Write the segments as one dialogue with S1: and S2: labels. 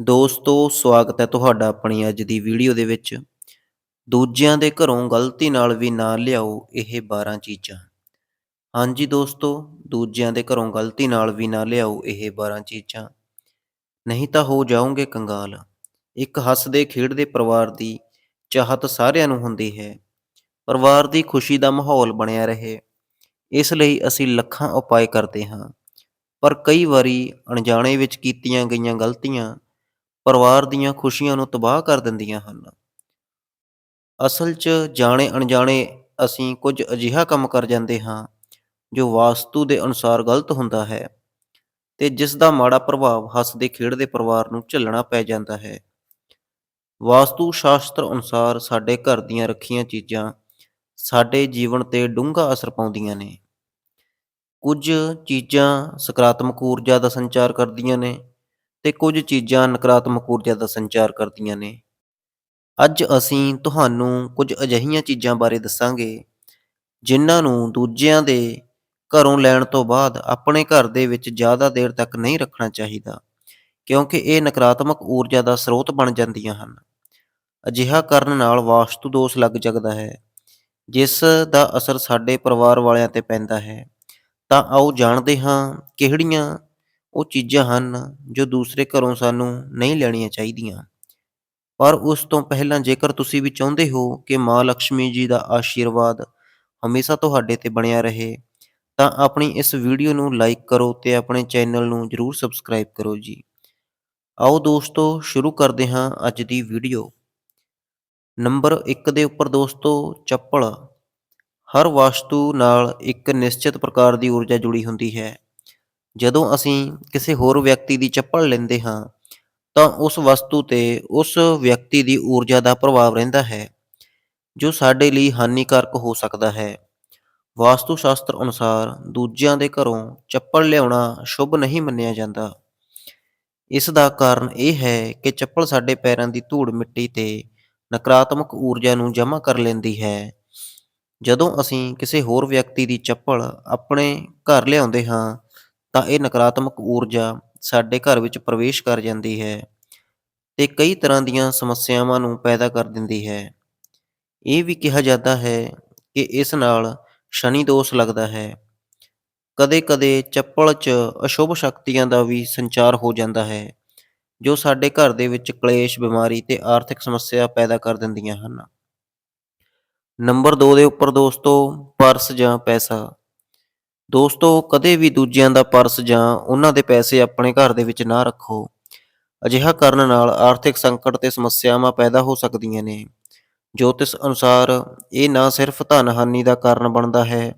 S1: ਦੋਸਤੋ, ਸਵਾਗਤ ਹੈ ਤੁਹਾਡਾ ਆਪਣੀ ਅੱਜ ਦੀ ਵੀਡੀਓ ਦੇ ਵਿੱਚ। ਦੂਜਿਆਂ ਦੇ ਘਰੋਂ ਗਲਤੀ ਨਾਲ ਵੀ ਨਾ ਲਿਆਓ ਇਹ 12 ਚੀਜ਼ਾਂ। ਹਾਂਜੀ ਦੋਸਤੋ, ਦੂਜਿਆਂ ਦੇ ਘਰੋਂ ਗਲਤੀ ਨਾਲ ਵੀ ਨਾ ਲਿਆਓ ਇਹ 12 ਚੀਜ਼ਾਂ। ਨਹੀਂ ਤਾਂ ਹੋ ਜਾਓਗੇ ਕੰਗਾਲ। ਇੱਕ ਹੱਸਦੇ, ਖੇਡਦੇ ਪਰਿਵਾਰ ਦੀ ਚਾਹਤ ਸਾਰਿਆਂ ਨੂੰ ਹੁੰਦੀ ਹੈ। ਪਰਿਵਾਰ ਦੀ ਖੁਸ਼ੀ ਦਾ ਮਾਹੌਲ ਬਣਿਆ ਰਹੇ। ਇਸ ਲਈ ਅਸੀਂ ਲੱਖਾਂ ਉਪਾਅ ਕਰਦੇ ਹਾਂ। ਪਰ ਕਈ ਵਾਰੀ ਅਣਜਾਣੇ ਵਿੱਚ ਕੀਤੀਆਂ ਗਈਆਂ ਗਲਤੀਆਂ ਪਰਿਵਾਰ ਦੀਆਂ ਖੁਸ਼ੀਆਂ ਨੂੰ ਤਬਾਹ ਕਰ ਦਿੰਦੀਆਂ ਹਨ। ਅਸਲ 'ਚ ਜਾਣੇ ਅਣਜਾਣੇ ਅਸੀਂ ਕੁਝ ਅਜਿਹਾ ਕੰਮ ਕਰ ਜਾਂਦੇ ਹਾਂ, ਜੋ ਵਾਸਤੂ ਦੇ ਅਨੁਸਾਰ ਗਲਤ ਹੁੰਦਾ ਹੈ ਤੇ ਜਿਸ ਦਾ ਮਾੜਾ ਪ੍ਰਭਾਵ ਹੱਸਦੇ ਖੇਡਦੇ ਪਰਿਵਾਰ ਨੂੰ ਝੱਲਣਾ ਪੈ ਜਾਂਦਾ ਹੈ। ਵਾਸਤੂ ਸ਼ਾਸਤਰ ਅਨੁਸਾਰ ਸਾਡੇ ਘਰ ਦੀਆਂ ਰੱਖੀਆਂ ਚੀਜ਼ਾਂ ਸਾਡੇ ਜੀਵਨ ਤੇ ਡੂੰਘਾ ਅਸਰ ਪਾਉਂਦੀਆਂ ਨੇ। ਕੁਝ ਚੀਜ਼ਾਂ ਸਕਾਰਾਤਮਕ ਊਰਜਾ ਦਾ ਸੰਚਾਰ ਕਰਦੀਆਂ ਨੇ ਤੇ ਕੁਝ ਚੀਜ਼ਾਂ ਨਕਾਰਾਤਮਕ ਊਰਜਾ ਦਾ ਸੰਚਾਰ ਕਰਦੀਆਂ ਨੇ। ਅੱਜ ਅਸੀਂ ਤੁਹਾਨੂੰ ਕੁਝ ਅਜਿਹੀਆਂ ਚੀਜ਼ਾਂ ਬਾਰੇ ਦੱਸਾਂਗੇ, ਜਿਨ੍ਹਾਂ ਨੂੰ ਦੂਜਿਆਂ ਦੇ ਘਰੋਂ ਲੈਣ ਤੋਂ ਬਾਅਦ ਆਪਣੇ ਘਰ ਦੇ ਵਿੱਚ ਜ਼ਿਆਦਾ ਦੇਰ ਤੱਕ ਨਹੀਂ ਰੱਖਣਾ ਚਾਹੀਦਾ, ਕਿਉਂਕਿ ਇਹ ਨਕਾਰਾਤਮਕ ਊਰਜਾ ਦਾ ਸਰੋਤ ਬਣ ਜਾਂਦੀਆਂ ਹਨ। ਅਜਿਹਾ ਕਰਨ ਨਾਲ ਵਾਸਤੂ ਦੋਸ਼ ਲੱਗ ਸਕਦਾ ਹੈ, ਜਿਸ ਦਾ ਅਸਰ ਸਾਡੇ ਪਰਿਵਾਰ ਵਾਲਿਆਂ ਤੇ ਪੈਂਦਾ ਹੈ। ਤਾਂ ਆਓ ਜਾਣਦੇ ਹਾਂ ਕਿਹੜੀਆਂ ਉਹ ਚੀਜ਼ਾਂ ਹਨ ਜੋ ਦੂਸਰੇ ਘਰੋਂ ਸਾਨੂੰ ਨਹੀਂ ਲੈਣੀਆਂ ਚਾਹੀਦੀਆਂ। ਪਰ ਉਸ ਤੋਂ ਪਹਿਲਾਂ ਜੇਕਰ ਤੁਸੀਂ ਵੀ ਚਾਹੁੰਦੇ ਹੋ ਕਿ ਮਾਂ ਲక్ష్ਮੀ ਜੀ ਦਾ ਆਸ਼ੀਰਵਾਦ ਹਮੇਸ਼ਾ ਤੁਹਾਡੇ ਤੇ ਬਣਿਆ ਰਹੇ, ਤਾਂ ਆਪਣੀ ਇਸ ਵੀਡੀਓ ਨੂੰ ਲਾਈਕ ਕਰੋ ਤੇ ਆਪਣੇ ਚੈਨਲ ਨੂੰ ਜਰੂਰ ਸਬਸਕ੍ਰਾਈਬ ਕਰੋ ਜੀ। ਆਓ ਦੋਸਤੋ, ਸ਼ੁਰੂ ਕਰਦੇ ਹਾਂ ਅੱਜ ਦੀ ਵੀਡੀਓ। ਨੰਬਰ 1 ਦੇ ਉੱਪਰ ਦੋਸਤੋ, ਚੱਪਲ। ਹਰ ਵਸਤੂ ਨਾਲ ਇੱਕ ਨਿਸ਼ਚਿਤ ਪ੍ਰਕਾਰ ਦੀ ਊਰਜਾ ਜੁੜੀ ਹੁੰਦੀ ਹੈ। ਜਦੋਂ ਅਸੀਂ ਕਿਸੇ ਹੋਰ ਵਿਅਕਤੀ ਦੀ ਚੱਪਲ ਲੈਂਦੇ ਹਾਂ, ਤਾਂ ਉਸ ਵਸਤੂ ਤੇ ਉਸ ਵਿਅਕਤੀ ਦੀ ਊਰਜਾ ਦਾ ਪ੍ਰਭਾਵ ਰਹਿੰਦਾ ਹੈ, ਜੋ ਸਾਡੇ ਲਈ ਹਾਨੀਕਾਰਕ ਹੋ ਸਕਦਾ ਹੈ। ਵਾਸਤੂ ਸ਼ਾਸਤਰ ਅਨੁਸਾਰ ਦੂਜਿਆਂ ਦੇ ਘਰੋਂ ਚੱਪਲ ਲਿਆਉਣਾ ਸ਼ੁਭ ਨਹੀਂ ਮੰਨਿਆ ਜਾਂਦਾ। ਇਸ ਦਾ ਕਾਰਨ ਇਹ ਹੈ ਕਿ ਚੱਪਲ ਸਾਡੇ ਪੈਰਾਂ ਦੀ ਧੂੜ ਮਿੱਟੀ ਤੇ ਨਕਾਰਾਤਮਕ ਊਰਜਾ ਨੂੰ ਜਮ੍ਹਾਂ ਕਰ ਲੈਂਦੀ ਹੈ। ਜਦੋਂ ਅਸੀਂ ਕਿਸੇ ਹੋਰ ਵਿਅਕਤੀ ਦੀ ਚੱਪਲ ਆਪਣੇ ਘਰ ਲਿਆਉਂਦੇ ਹਾਂ ਤਾਂ ਇਹ ਨਕਾਰਾਤਮਕ ਊਰਜਾ ਸਾਡੇ ਘਰ ਵਿੱਚ ਪ੍ਰਵੇਸ਼ ਕਰ ਜਾਂਦੀ ਹੈ ਤੇ ਕਈ ਤਰ੍ਹਾਂ ਦੀਆਂ ਸਮੱਸਿਆਵਾਂ ਨੂੰ ਪੈਦਾ ਕਰ ਦਿੰਦੀ ਹੈ। ਇਹ ਵੀ ਕਿਹਾ ਜਾਂਦਾ ਹੈ ਕਿ ਇਸ ਨਾਲ ਸ਼ਨੀ ਦੋਸ਼ ਲੱਗਦਾ ਹੈ। ਕਦੇ-ਕਦੇ ਚੱਪਲ 'ਚ ਅਸ਼ੁਭ ਸ਼ਕਤੀਆਂ ਦਾ ਵੀ ਸੰਚਾਰ ਹੋ ਜਾਂਦਾ ਹੈ, ਜੋ ਸਾਡੇ ਘਰ ਦੇ ਵਿੱਚ ਕਲੇਸ਼, ਬਿਮਾਰੀ ਤੇ ਆਰਥਿਕ ਸਮੱਸਿਆ ਪੈਦਾ ਕਰ ਦਿੰਦੀਆਂ ਹਨ। ਨੰਬਰ 2 ਦੇ ਉੱਪਰ ਦੋਸਤੋ, ਪਰਸ ਜਾਂ ਪੈਸਾ। ਦੋਸਤੋ, ਕਦੇ ਵੀ ਦੂਜਿਆਂ ਦਾ ਪਰਸ ਜਾਂ ਉਹਨਾਂ ਦੇ ਪੈਸੇ ਆਪਣੇ ਘਰ ਦੇ ਵਿੱਚ ਨਾ ਰੱਖੋ। ਅਜਿਹਾ ਕਰਨ ਨਾਲ ਆਰਥਿਕ ਸੰਕਟ ਤੇ ਸਮੱਸਿਆਵਾਂ ਪੈਦਾ ਹੋ ਸਕਦੀਆਂ ਨੇ। ਜੋਤਿਸ਼ ਅਨੁਸਾਰ, ਇਹ ਨਾ ਸਿਰਫ ਧਨ ਹਾਨੀ ਦਾ ਕਾਰਨ ਬਣਦਾ ਹੈ,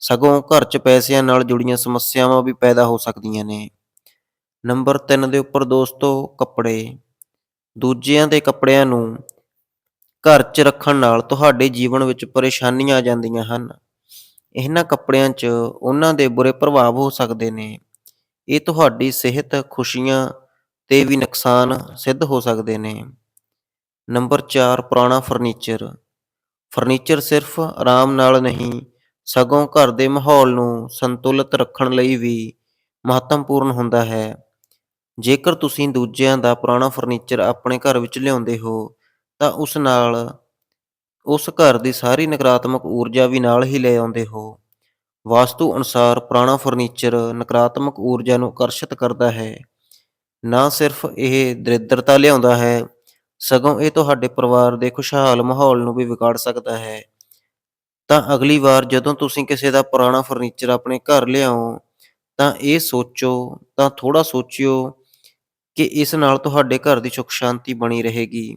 S1: ਸਗੋਂ ਘਰ 'ਚ ਪੈਸਿਆਂ ਨਾਲ ਜੁੜੀਆਂ ਸਮੱਸਿਆਵਾਂ ਵੀ ਪੈਦਾ ਹੋ ਸਕਦੀਆਂ ਨੇ। ਨੰਬਰ 3 ਦੇ ਉੱਪਰ ਦੋਸਤੋ, ਕੱਪੜੇ। ਦੂਜਿਆਂ ਦੇ ਕੱਪੜਿਆਂ ਨੂੰ ਘਰ 'ਚ ਰੱਖਣ ਨਾਲ ਤੁਹਾਡੇ ਜੀਵਨ ਵਿੱਚ ਪਰੇਸ਼ਾਨੀਆਂ ਆ ਜਾਂਦੀਆਂ ਹਨ। ਇਹਨਾਂ ਕੱਪੜਿਆਂ 'ਚ ਉਹਨਾਂ ਦੇ ਬੁਰੇ ਪ੍ਰਭਾਵ ਹੋ ਸਕਦੇ ਨੇ। ਇਹ ਤੁਹਾਡੀ ਸਿਹਤ, ਖੁਸ਼ੀਆਂ ਤੇ ਵੀ ਨੁਕਸਾਨ ਸਿੱਧ ਹੋ ਸਕਦੇ ਨੇ। ਨੰਬਰ 4 ਪੁਰਾਣਾ ਫਰਨੀਚਰ। ਫਰਨੀਚਰ ਸਿਰਫ ਆਰਾਮ ਨਾਲ ਨਹੀਂ, ਸਗੋਂ ਘਰ ਦੇ ਮਾਹੌਲ ਨੂੰ ਸੰਤੁਲਿਤ ਰੱਖਣ ਲਈ ਵੀ ਮਹੱਤਵਪੂਰਨ ਹੁੰਦਾ ਹੈ। ਜੇਕਰ ਤੁਸੀਂ ਦੂਜਿਆਂ ਦਾ ਪੁਰਾਣਾ ਫਰਨੀਚਰ ਆਪਣੇ ਘਰ ਵਿੱਚ ਲਿਆਉਂਦੇ ਹੋ, ਤਾਂ ਉਸ ਨਾਲ ਉਸ ਘਰ ਦੀ ਸਾਰੀ ਨਕਾਰਾਤਮਕ ਊਰਜਾ ਵੀ ਨਾਲ ਹੀ ਲੈ ਆਉਂਦੇ ਹੋ। ਵਾਸਤੂ ਅਨੁਸਾਰ ਪੁਰਾਣਾ ਫਰਨੀਚਰ ਨਕਾਰਾਤਮਕ ਊਰਜਾ ਨੂੰ ਆਕਰਸ਼ਿਤ ਕਰਦਾ ਹੈ। ਨਾ ਸਿਰਫ ਇਹ ਦਰਿਦਰਤਾ ਲਿਆਉਂਦਾ ਹੈ, ਸਗੋਂ ਇਹ ਤੁਹਾਡੇ ਪਰਿਵਾਰ ਦੇ ਖੁਸ਼ਹਾਲ ਮਾਹੌਲ ਨੂੰ ਵੀ ਵਿਗਾੜ ਸਕਦਾ ਹੈ। ਤਾਂ ਅਗਲੀ ਵਾਰ ਜਦੋਂ ਤੁਸੀਂ ਕਿਸੇ ਦਾ ਪੁਰਾਣਾ ਫਰਨੀਚਰ ਆਪਣੇ ਘਰ ਲਿਆਓ, ਤਾਂ ਇਹ ਸੋਚੋ, ਤਾਂ ਥੋੜਾ ਸੋਚਿਓ ਕਿ ਇਸ ਨਾਲ ਤੁਹਾਡੇ ਘਰ ਦੀ ਸੁੱਖ ਸ਼ਾਂਤੀ ਬਣੀ ਰਹੇਗੀ।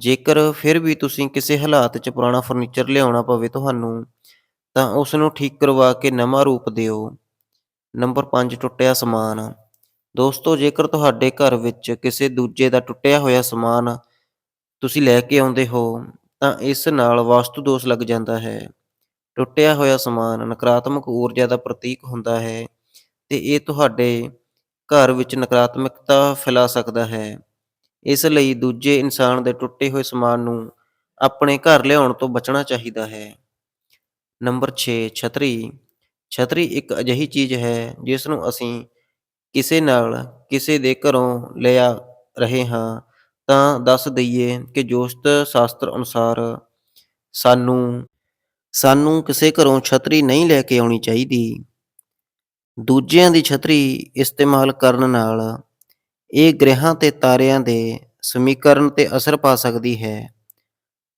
S1: ਜੇਕਰ ਫਿਰ ਵੀ ਤੁਸੀਂ ਕਿਸੇ ਹਾਲਾਤ 'ਚ ਪੁਰਾਣਾ ਫਰਨੀਚਰ ਲਿਆਉਣਾ ਪਵੇ ਤੁਹਾਨੂੰ, ਤਾਂ ਉਸ ਨੂੰ ਠੀਕ ਕਰਵਾ ਕੇ ਨਵਾਂ ਰੂਪ ਦਿਓ। ਨੰਬਰ 5 ਟੁੱਟਿਆ ਸਮਾਨ। ਦੋਸਤੋ, ਜੇਕਰ ਤੁਹਾਡੇ ਘਰ ਵਿੱਚ ਕਿਸੇ ਦੂਜੇ ਦਾ ਟੁੱਟਿਆ ਹੋਇਆ ਸਮਾਨ ਤੁਸੀਂ ਲੈ ਕੇ ਆਉਂਦੇ ਹੋ, ਤਾਂ ਇਸ ਨਾਲ ਵਾਸਤੂ ਦੋਸ਼ ਲੱਗ ਜਾਂਦਾ ਹੈ। ਟੁੱਟਿਆ ਹੋਇਆ ਸਮਾਨ ਨਕਾਰਾਤਮਕ ਊਰਜਾ ਦਾ ਪ੍ਰਤੀਕ ਹੁੰਦਾ ਹੈ ਤੇ ਇਹ ਤੁਹਾਡੇ ਘਰ ਵਿੱਚ ਨਕਾਰਾਤਮਕਤਾ ਫੈਲਾ ਸਕਦਾ ਹੈ। ਇਸ ਲਈ ਦੂਜੇ ਇਨਸਾਨ ਦੇ ਟੁੱਟੇ ਹੋਏ ਸਮਾਨ ਨੂੰ ਆਪਣੇ ਘਰ ਲਿਆਉਣ ਤੋਂ ਬਚਣਾ ਚਾਹੀਦਾ ਹੈ। ਨੰਬਰ 6 ਛਤਰੀ। ਛਤਰੀ ਇੱਕ ਅਜਿਹੀ ਚੀਜ਼ ਹੈ ਜਿਸ ਨੂੰ ਅਸੀਂ ਕਿਸੇ ਨਾਲ ਕਿਸੇ ਦੇ ਘਰੋਂ ਲਿਆ ਰਹੇ ਹਾਂ ਤਾਂ ਦੱਸ ਦਈਏ ਕਿ ਜੋਸ਼ਤ ਸ਼ਾਸਤਰ ਅਨੁਸਾਰ ਸਾਨੂੰ ਸਾਨੂੰ ਕਿਸੇ ਘਰੋਂ ਛਤਰੀ ਨਹੀਂ ਲੈ ਕੇ ਆਉਣੀ ਚਾਹੀਦੀ। ਦੂਜਿਆਂ ਦੀ ਛਤਰੀ ਇਸਤੇਮਾਲ ਕਰਨ ਨਾਲ ਇਹ ਗ੍ਰਹਿਾਂ ਤੇ ਤਾਰਿਆਂ ਦੇ ਸਮੀਕਰਨ ਤੇ ਅਸਰ ਪਾ ਸਕਦੀ ਹੈ।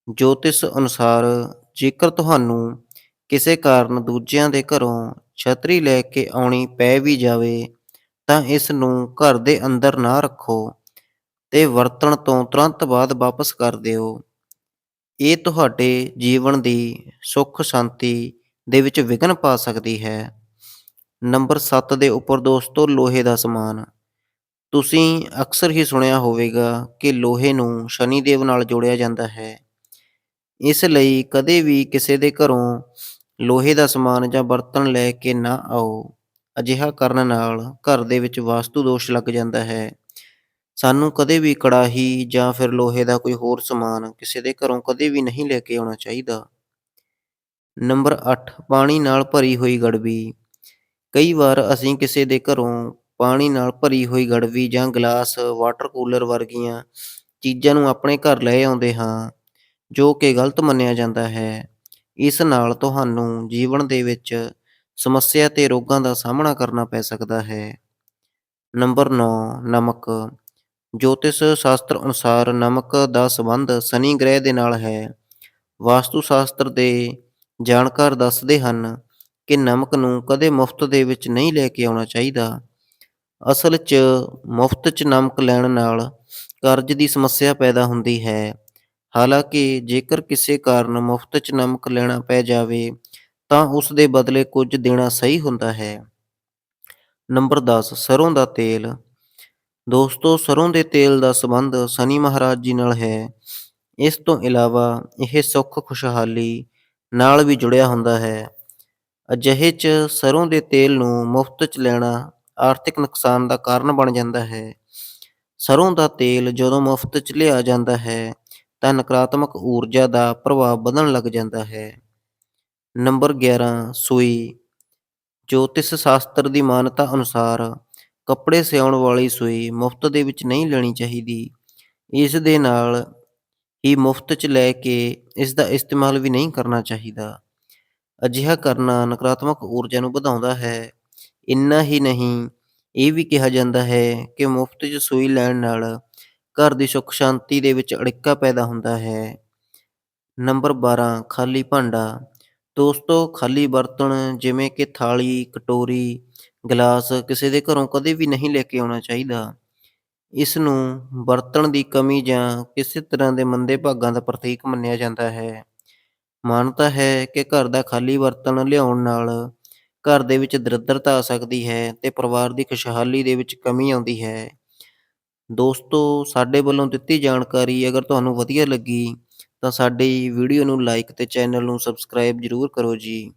S1: ਜੋਤਿਸ਼ ਅਨੁਸਾਰ ਜੇਕਰ ਤੁਹਾਨੂੰ ਕਿਸੇ ਕਾਰਨ ਦੂਜਿਆਂ ਦੇ ਘਰੋਂ ਛਤਰੀ ਲੈ ਕੇ ਆਉਣੀ ਪੈ ਵੀ ਜਾਵੇ, ਤਾਂ ਇਸ ਨੂੰ ਘਰ ਦੇ ਅੰਦਰ ਨਾ ਰੱਖੋ ਤੇ ਵਰਤਣ ਤੋਂ ਤੁਰੰਤ ਬਾਅਦ ਵਾਪਸ ਕਰ ਦਿਓ। ਇਹ ਤੁਹਾਡੇ ਜੀਵਨ ਦੀ ਸੁੱਖ ਸ਼ਾਂਤੀ ਦੇ ਵਿੱਚ ਵਿਘਨ ਪਾ ਸਕਦੀ ਹੈ। ਨੰਬਰ 7 ਦੇ ਉੱਪਰ ਦੋਸਤੋ, ਲੋਹੇ ਦਾ ਸਮਾਨ। ਤੁਸੀਂ ਅਕਸਰ ਹੀ ਸੁਣਿਆ ਹੋਵੇਗਾ ਕਿ ਲੋਹੇ ਨੂੰ ਸ਼ਨੀ ਦੇਵ ਨਾਲ ਜੋੜਿਆ ਜਾਂਦਾ ਹੈ। ਇਸ ਲਈ ਕਦੇ ਵੀ ਕਿਸੇ ਦੇ ਘਰੋਂ ਲੋਹੇ ਦਾ ਸਮਾਨ ਜਾਂ ਬਰਤਨ ਲੈ ਕੇ ਨਾ ਆਓ। ਅਜਿਹਾ ਕਰਨ ਨਾਲ ਘਰ ਦੇ ਵਿੱਚ ਵਾਸਤੂ ਦੋਸ਼ ਲੱਗ ਜਾਂਦਾ ਹੈ। ਸਾਨੂੰ ਕਦੇ ਵੀ ਕੜਾਹੀ ਜਾਂ ਫਿਰ ਲੋਹੇ ਦਾ ਕੋਈ ਹੋਰ ਸਮਾਨ ਕਿਸੇ ਦੇ ਘਰੋਂ ਕਦੇ ਵੀ ਨਹੀਂ ਲੈ ਕੇ ਆਉਣਾ ਚਾਹੀਦਾ। ਨੰਬਰ 8 ਪਾਣੀ ਨਾਲ ਭਰੀ ਹੋਈ ਗੜਬੀ। ਕਈ ਵਾਰ ਅਸੀਂ ਕਿਸੇ ਦੇ ਘਰੋਂ ਪਾਣੀ ਨਾਲ ਭਰੀ ਹੋਈ ਗੜਵੀ ਜਾਂ ਗਲਾਸ ਵਾਟਰ ਕੂਲਰ ਵਰਗੀਆਂ ਚੀਜ਼ਾਂ ਨੂੰ ਆਪਣੇ ਘਰ ਲੈ ਆਉਂਦੇ ਹਾਂ, ਜੋ ਕਿ ਗਲਤ ਮੰਨਿਆ ਜਾਂਦਾ ਹੈ। ਇਸ ਨਾਲ ਤੁਹਾਨੂੰ ਜੀਵਨ ਦੇ ਵਿੱਚ ਸਮੱਸਿਆ ਤੇ ਰੋਗਾਂ ਦਾ ਸਾਹਮਣਾ ਕਰਨਾ ਪੈ ਸਕਦਾ ਹੈ। ਨੰਬਰ 9 ਨਮਕ। ਜੋਤਿਸ਼ ਸ਼ਾਸਤਰ ਅਨੁਸਾਰ ਨਮਕ ਦਾ ਸੰਬੰਧ ਸ਼ਨੀ ਗ੍ਰਹਿ ਦੇ ਨਾਲ ਹੈ। ਵਾਸਤੂ ਸ਼ਾਸਤਰ ਦੇ ਜਾਣਕਾਰ ਦੱਸਦੇ ਹਨ ਕਿ ਨਮਕ ਨੂੰ ਕਦੇ ਮੁਫਤ ਦੇ ਵਿੱਚ ਨਹੀਂ ਲੈ ਕੇ ਆਉਣਾ ਚਾਹੀਦਾ। ਅਸਲ 'ਚ ਮੁਫਤ 'ਚ ਨਮਕ ਲੈਣ ਨਾਲ ਕਰਜ਼ ਦੀ ਸਮੱਸਿਆ ਪੈਦਾ ਹੁੰਦੀ ਹੈ। ਹਾਲਾਂਕਿ ਜੇਕਰ ਕਿਸੇ ਕਾਰਨ ਮੁਫਤ 'ਚ ਨਮਕ ਲੈਣਾ ਪੈ ਜਾਵੇ, ਤਾਂ ਉਸ ਦੇ ਬਦਲੇ ਕੁਝ ਦੇਣਾ ਸਹੀ ਹੁੰਦਾ ਹੈ। ਨੰਬਰ 10 ਸਰੋਂ ਦਾ ਤੇਲ। ਦੋਸਤੋ, ਸਰੋਂ ਦੇ ਤੇਲ ਦਾ ਸੰਬੰਧ ਸ਼ਨੀ ਮਹਾਰਾਜ ਜੀ ਨਾਲ ਹੈ। ਇਸ ਤੋਂ ਇਲਾਵਾ ਇਹ ਸੁੱਖ ਖੁਸ਼ਹਾਲੀ ਨਾਲ ਵੀ ਜੁੜਿਆ ਹੁੰਦਾ ਹੈ। ਅਜਿਹੇ 'ਚ ਸਰੋਂ ਦੇ ਤੇਲ ਨੂੰ ਮੁਫਤ 'ਚ ਲੈਣਾ ਆਰਥਿਕ ਨੁਕਸਾਨ ਦਾ ਕਾਰਨ ਬਣ ਜਾਂਦਾ ਹੈ। ਸਰੋਂ ਦਾ ਤੇਲ ਜਦੋਂ ਮੁਫਤ 'ਚ ਲਿਆ ਜਾਂਦਾ ਹੈ, ਤਾਂ ਨਕਾਰਾਤਮਕ ਊਰਜਾ ਦਾ ਪ੍ਰਭਾਵ ਵਧਣ ਲੱਗ ਜਾਂਦਾ ਹੈ। ਨੰਬਰ 11 ਸੂਈ। ਜੋਤਿਸ਼ ਸ਼ਾਸਤਰ ਦੀ ਮਾਨਤਾ ਅਨੁਸਾਰ ਕੱਪੜੇ ਸਿਉਣ ਵਾਲੀ ਸੂਈ ਮੁਫਤ ਦੇ ਵਿੱਚ ਨਹੀਂ ਲੈਣੀ ਚਾਹੀਦੀ। ਇਸ ਦੇ ਨਾਲ ਹੀ ਮੁਫਤ 'ਚ ਲੈ ਕੇ ਇਸ ਦਾ ਇਸਤੇਮਾਲ ਵੀ ਨਹੀਂ ਕਰਨਾ ਚਾਹੀਦਾ। ਅਜਿਹਾ ਕਰਨਾ ਨਕਾਰਾਤਮਕ ਊਰਜਾ ਨੂੰ ਵਧਾਉਂਦਾ ਹੈ। ਇੰਨਾ ਹੀ ਨਹੀਂ, ਇਹ ਵੀ ਕਿਹਾ ਜਾਂਦਾ ਹੈ ਕਿ ਮੁਫਤ 'ਚ ਸੂਈ ਲੈਣ ਨਾਲ ਘਰ ਦੀ ਸੁੱਖ ਸ਼ਾਂਤੀ ਦੇ ਵਿੱਚ ਅੜਿੱਕਾ ਪੈਦਾ ਹੁੰਦਾ ਹੈ। ਨੰਬਰ 12 ਖਾਲੀ ਭਾਂਡਾ। ਦੋਸਤੋ, ਖਾਲੀ ਬਰਤਨ ਜਿਵੇਂ ਕਿ ਥਾਲੀ, ਕਟੋਰੀ, ਗਲਾਸ ਕਿਸੇ ਦੇ ਘਰੋਂ ਕਦੇ ਵੀ ਨਹੀਂ ਲੈ ਕੇ ਆਉਣਾ ਚਾਹੀਦਾ। ਇਸ ਨੂੰ ਬਰਤਨ ਦੀ ਕਮੀ ਜਾਂ ਕਿਸੇ ਤਰ੍ਹਾਂ ਦੇ ਮੰਦੇ ਭਾਗਾਂ ਦਾ ਪ੍ਰਤੀਕ ਮੰਨਿਆ ਜਾਂਦਾ ਹੈ। ਮਾਨਤਾ ਹੈ ਕਿ ਘਰ ਦਾ ਖਾਲੀ ਬਰਤਨ ਲਿਆਉਣ ਨਾਲ ਘਰ ਦੇ ਵਿੱਚ ਦਰਿਦਰਤਾ ਆ ਸਕਦੀ ਹੈ ਤੇ ਪਰਿਵਾਰ ਦੀ ਖੁਸ਼ਹਾਲੀ ਦੇ ਵਿੱਚ ਕਮੀ ਆਉਂਦੀ ਹੈ। ਦੋਸਤੋ, ਸਾਡੇ ਵੱਲੋਂ ਦਿੱਤੀ ਜਾਣਕਾਰੀ ਅਗਰ ਤੁਹਾਨੂੰ ਵਧੀਆ ਲੱਗੀ ਤਾਂ ਸਾਡੀ ਵੀਡੀਓ ਨੂੰ ਲਾਈਕ ਤੇ ਚੈਨਲ ਨੂੰ ਸਬਸਕ੍ਰਾਈਬ ਜ਼ਰੂਰ ਕਰੋ ਜੀ।